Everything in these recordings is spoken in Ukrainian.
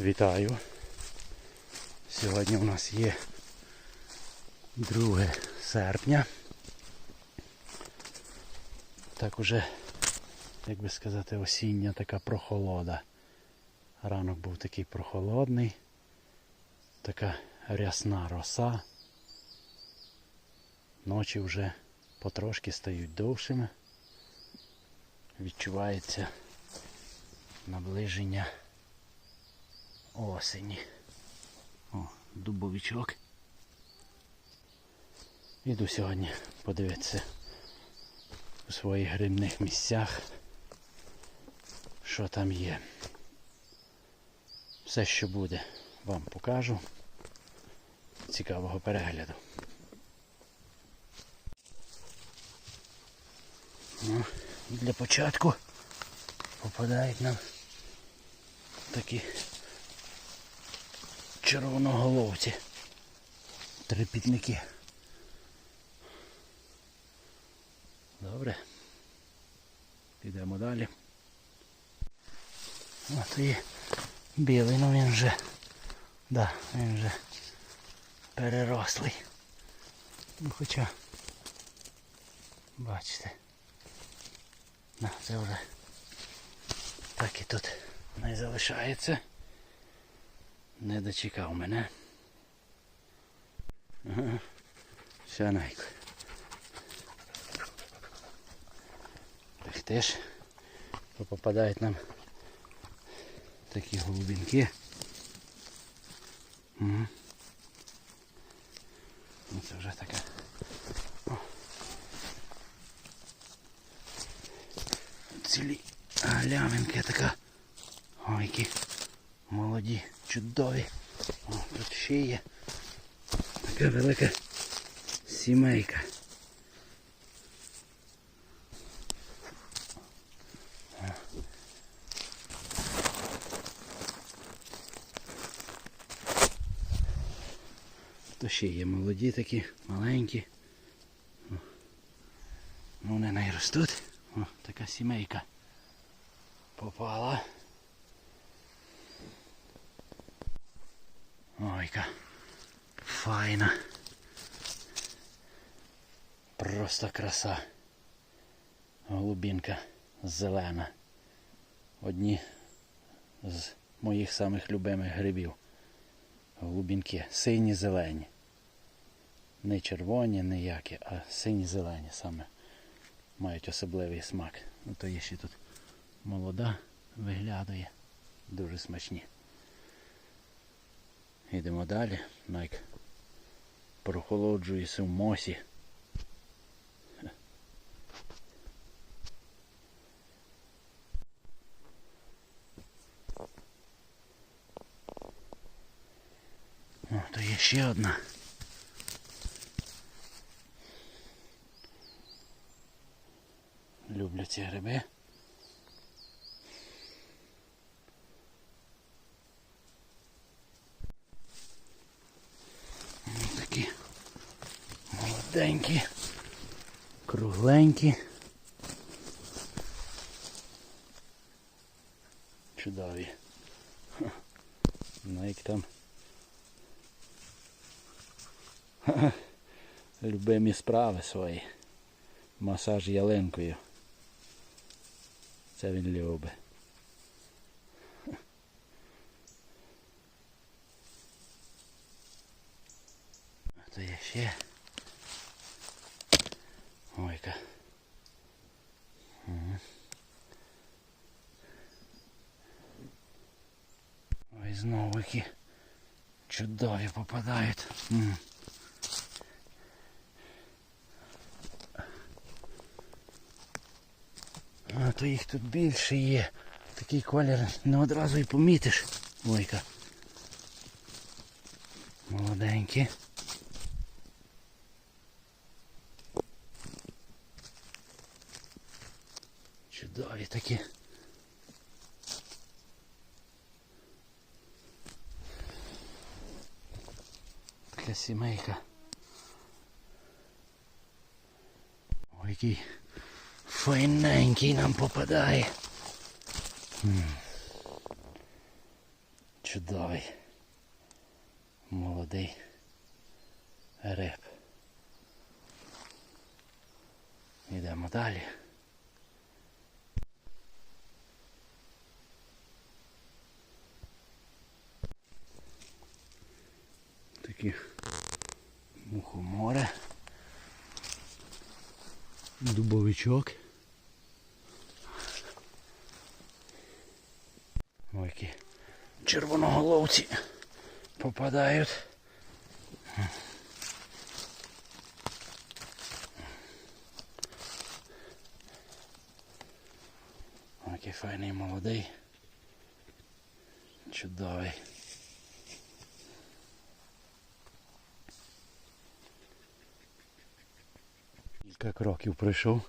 Вітаю. Сьогодні у нас є 2 серпня. Так уже, як би сказати, осіння така прохолода. Ранок був такий прохолодний, така рясна роса. Ночі вже потрошки стають довшими. Відчувається наближення осені. О, дубовичок. Іду сьогодні подивитися у своїх грибних місцях, що там є. Все, що буде, вам покажу. Цікавого перегляду. Ну, для початку попадають нам такі червоноголовці. Трипітники. Добре. Підемо далі. От і білий, ну він вже. Да, він вже перерослий. Ну хоча бачите. На, це вже так і тут не залишається. Не дочекав мене. Ага. Сянайко. Так теж попадають нам такі голубінки. Угу. Це вже таке. О. Цілі глявинки така. Ой, які молоді, чудові. О, тут ще є така велика сімейка. То ще є молоді такі, маленькі. Ну вони не ростуть. О, така сімейка попала. Ой-ка. Файна. Просто краса. Голубінка зелена. Одні з моїх самих любимих грибів. Голубінки. Сині зелені. Не червоні, ніякі, а сині зелені саме мають особливий смак. Ну то є ще тут молода виглядає. Дуже смачні. Йдемо далі. Найк прохолоджується в мосі. О, то є ще одна. Люблю ці гриби. Ось такі молоденькі, кругленькі. Чудові. Ну як там. Любимі справи свої. Масаж ялинкою. Це він любить. То є ще. Ой-ка. Мгм. Ой, знову які чудові попадають. А то їх тут більше є. Такий колір не одразу і помітиш. Ой-ка. Молоденькі. Чудові такі. Така сімейка. Ой, який файненький нам попадає. Чудовий. Молодий риб. Йдемо далі. Такі мухоморе. Дубовичок. Ой, які червоноголовці попадають. Ой, Який файний молодий. Чудовий. Кілька кроків пройшов.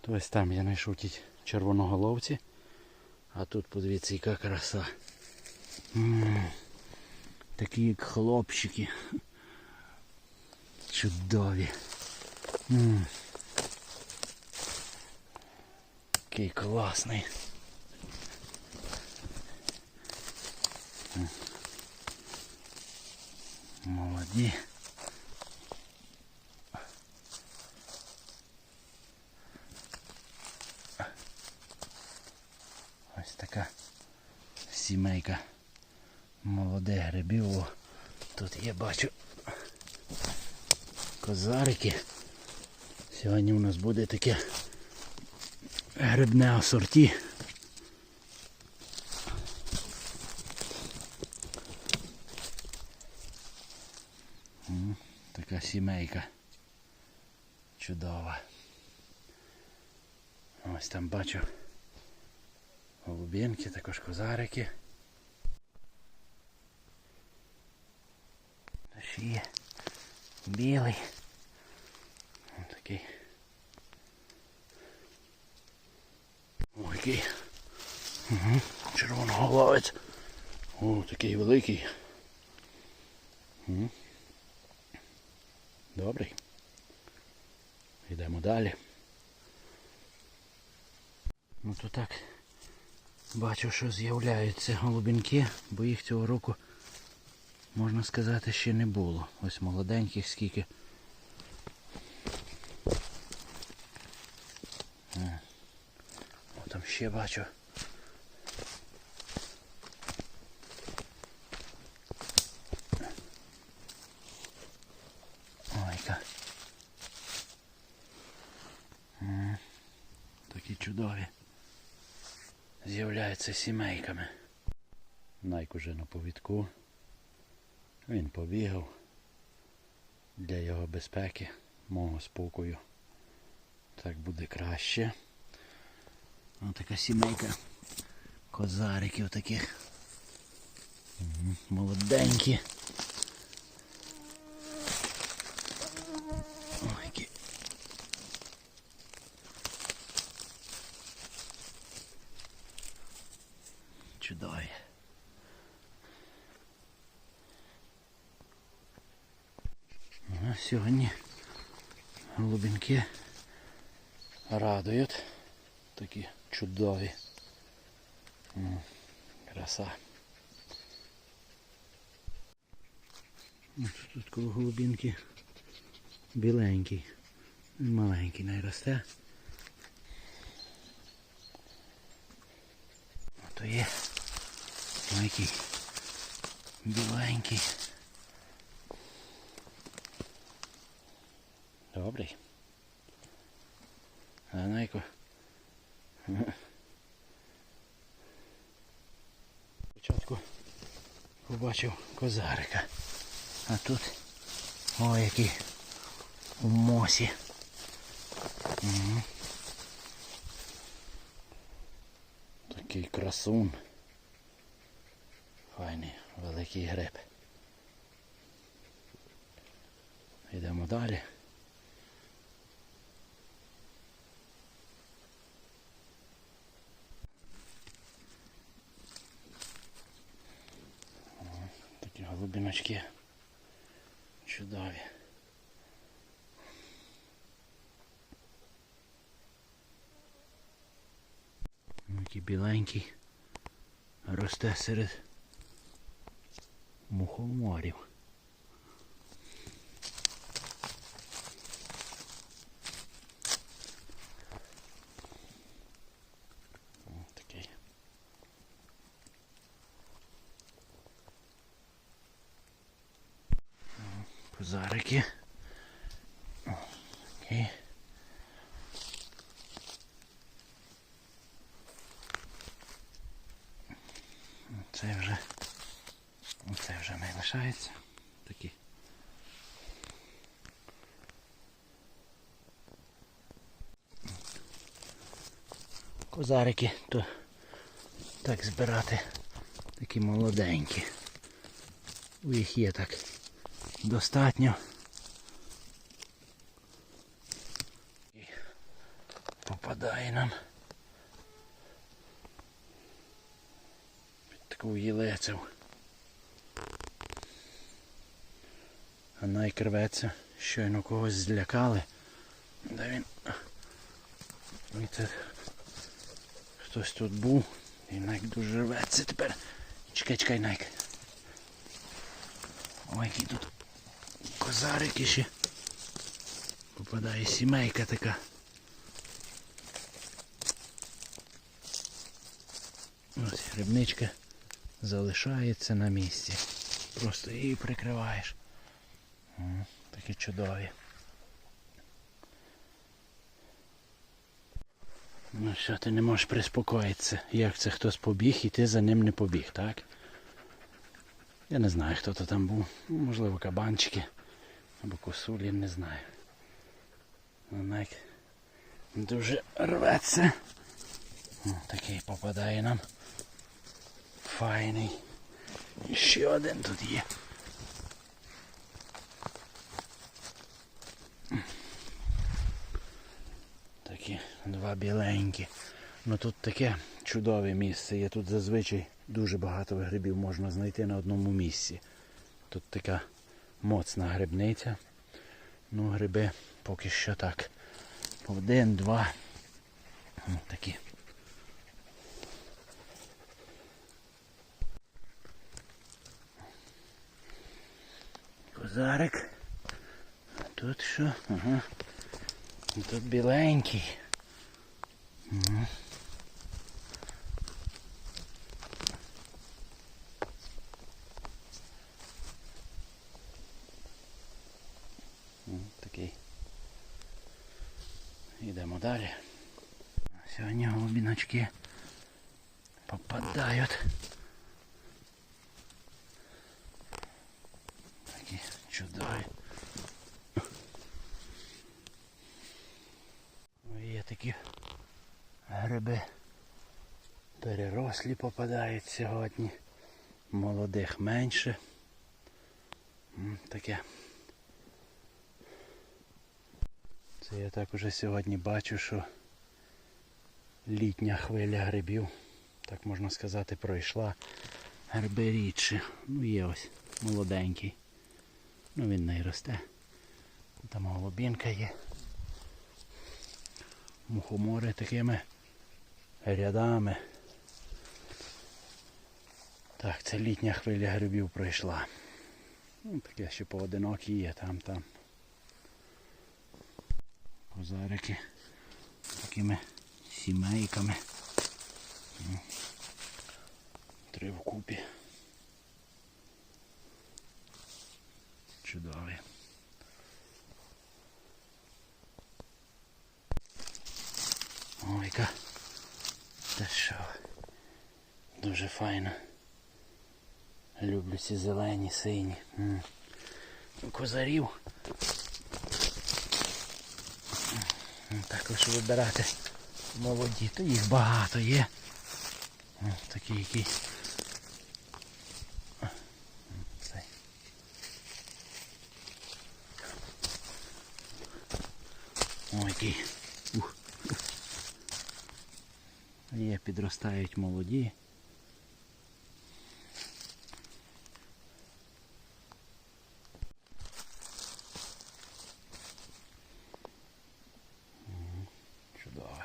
То ось там я знайшов ті червоноголовці. А тут подивіться, яка краса. М, Такі як хлопчики. Чудові. М. Який класний. М. Молоді. Ось така сімейка молодих грибів. О, Тут я бачу козарики. Сьогодні у нас буде таке грибне асорті. Така сімейка. Чудова. Ось там бачу голубінки, також козарики. Та є білий. Ось такий. Ой, який. Угу. Червоноголовець. О, такий великий. Угу. Добрий. Йдемо далі. Ну то так. Бачу, що з'являються голубінки, бо їх цього року, можна сказати, ще не було. Ось молоденьких скільки. Е. О, там ще бачу. Ой-ка. Такі чудові з'являються сімейками. Найк уже на повідку. Він побігав для його безпеки, мого спокою. Так буде краще. Ось така сімейка козариків таких. Молоденькі. Ой, які чудові. А сьогодні голубінки радують. Такі чудові. М, Краса. Ось тут коло голубінки біленький. Маленький не росте. А то є який біленький. Добрий. А найко. Спочатку побачив козарика. А тут ой який у мосі. Угу. Такий красун. Файний великий гриб. Йдемо далі. О, Такі чудові. Ну, Який біленький росте серед мухоморів. Ось такий. М, Козарики. Ось такі. Це вже, це вже не лишається. Такі. Козарики, то так збирати такі молоденькі. У їх є так достатньо. І попадає нам. таку єлецю. А найкрветься, щойно когось злякали. Де він? Це хтось тут був. І Найк дуже рветься тепер. Чекай, чекай, Найк. Ой, які тут козарики ще. Попадає сімейка така. Ось грибничка залишається на місці. Просто її прикриваєш. Такі чудові. Ну що, ти не можеш приспокоїтися, як це хтось побіг і ти за ним не побіг, так? Я не знаю, хто то там був. Ну, Можливо, кабанчики або косулі, не знаю. Вона дуже рветься. О, такий попадає нам. Файний. І ще один тут є. Такі два біленькі. Ну тут таке чудове місце. Є тут зазвичай дуже багато грибів можна знайти на одному місці. Тут така моцна грибниця. Ну, гриби поки що так. Один, два. Ось такі. Козарик. Тут що? Ага. Тут біленький. Ага. М, Такий. Йдемо далі. Сьогодні голубіночки попадають. Такі чудові. Ой, Є такі гриби. Перерослі попадають сьогодні. Молодих менше. Таке. Це я так уже сьогодні бачу, що літня хвиля грибів, так можна сказати, пройшла. Гриби рідше. Ну є ось молоденький. Ну він не росте. Там голубінка є. Мухомори такими рядами. Так, це літня хвиля грибів пройшла. Ну, таке ще поодинокі є там, там. Козарики такими сімейками. Ну, Три вкупі. Чудові. Ой, яка. Та що? Дуже файно. Люблю ці зелені, сині. Козарів. Так лише вибирати молоді. То їх багато є. Такі які. М. Ой. Ух. Є, підростають молоді. Мгм, Чудово.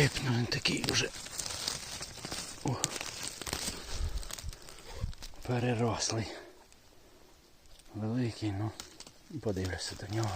Гриб, ну він такий вже. О. Перерослий. Великий, ну. Подивлюся до нього.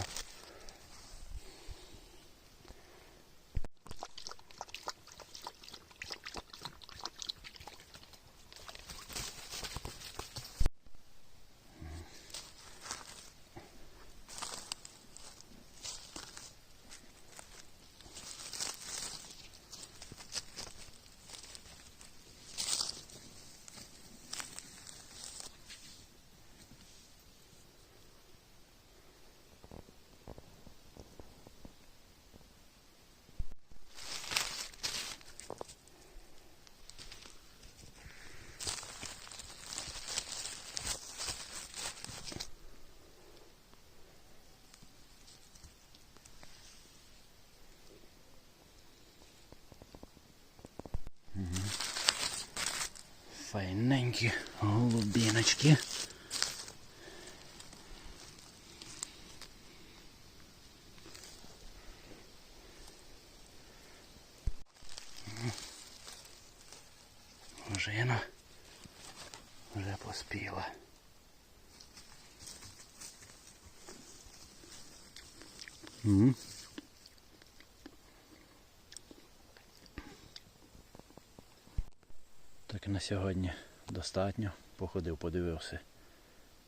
Файненькі голубіночки. Ожина вже поспіла. М. Так на сьогодні достатньо. Походив, подивився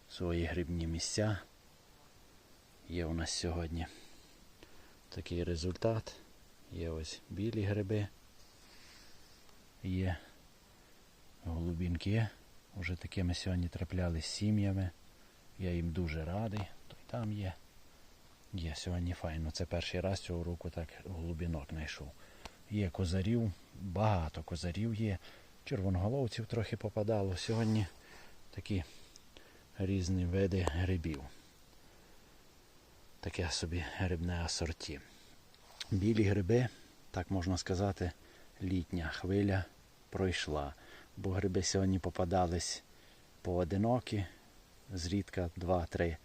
свої грибні місця. Є у нас сьогодні такий результат. Є ось білі гриби. Є голубінки. Уже такими сьогодні трапляли з сім'ями. Я їм дуже радий. То й там є. Є сьогодні файно. Це перший раз цього року так голубінок знайшов. Є козарів, багато козарів є. Червоноголовців трохи попадало. Сьогодні такі різні види грибів. Таке собі грибне асорті. Білі гриби, так можна сказати, літня хвиля пройшла. Бо гриби сьогодні попадались поодинокі, зрідка два-три.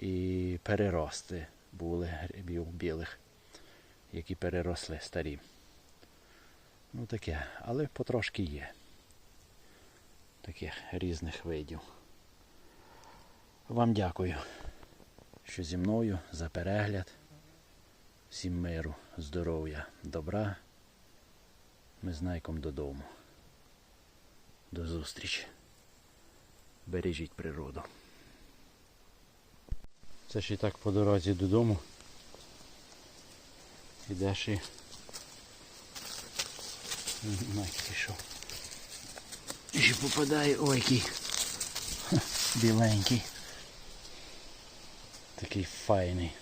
І перерости були грибів білих, які переросли старі. Ну таке, але потрошки є. Таких різних видів. Вам дякую, що зі мною за перегляд. Всім миру, здоров'я, добра. Ми з Найком додому. До зустрічі. Бережіть природу. Це і так по дорозі додому. Ідеш і Найк пішов. І ще попадає ой який біленький. Такий файний.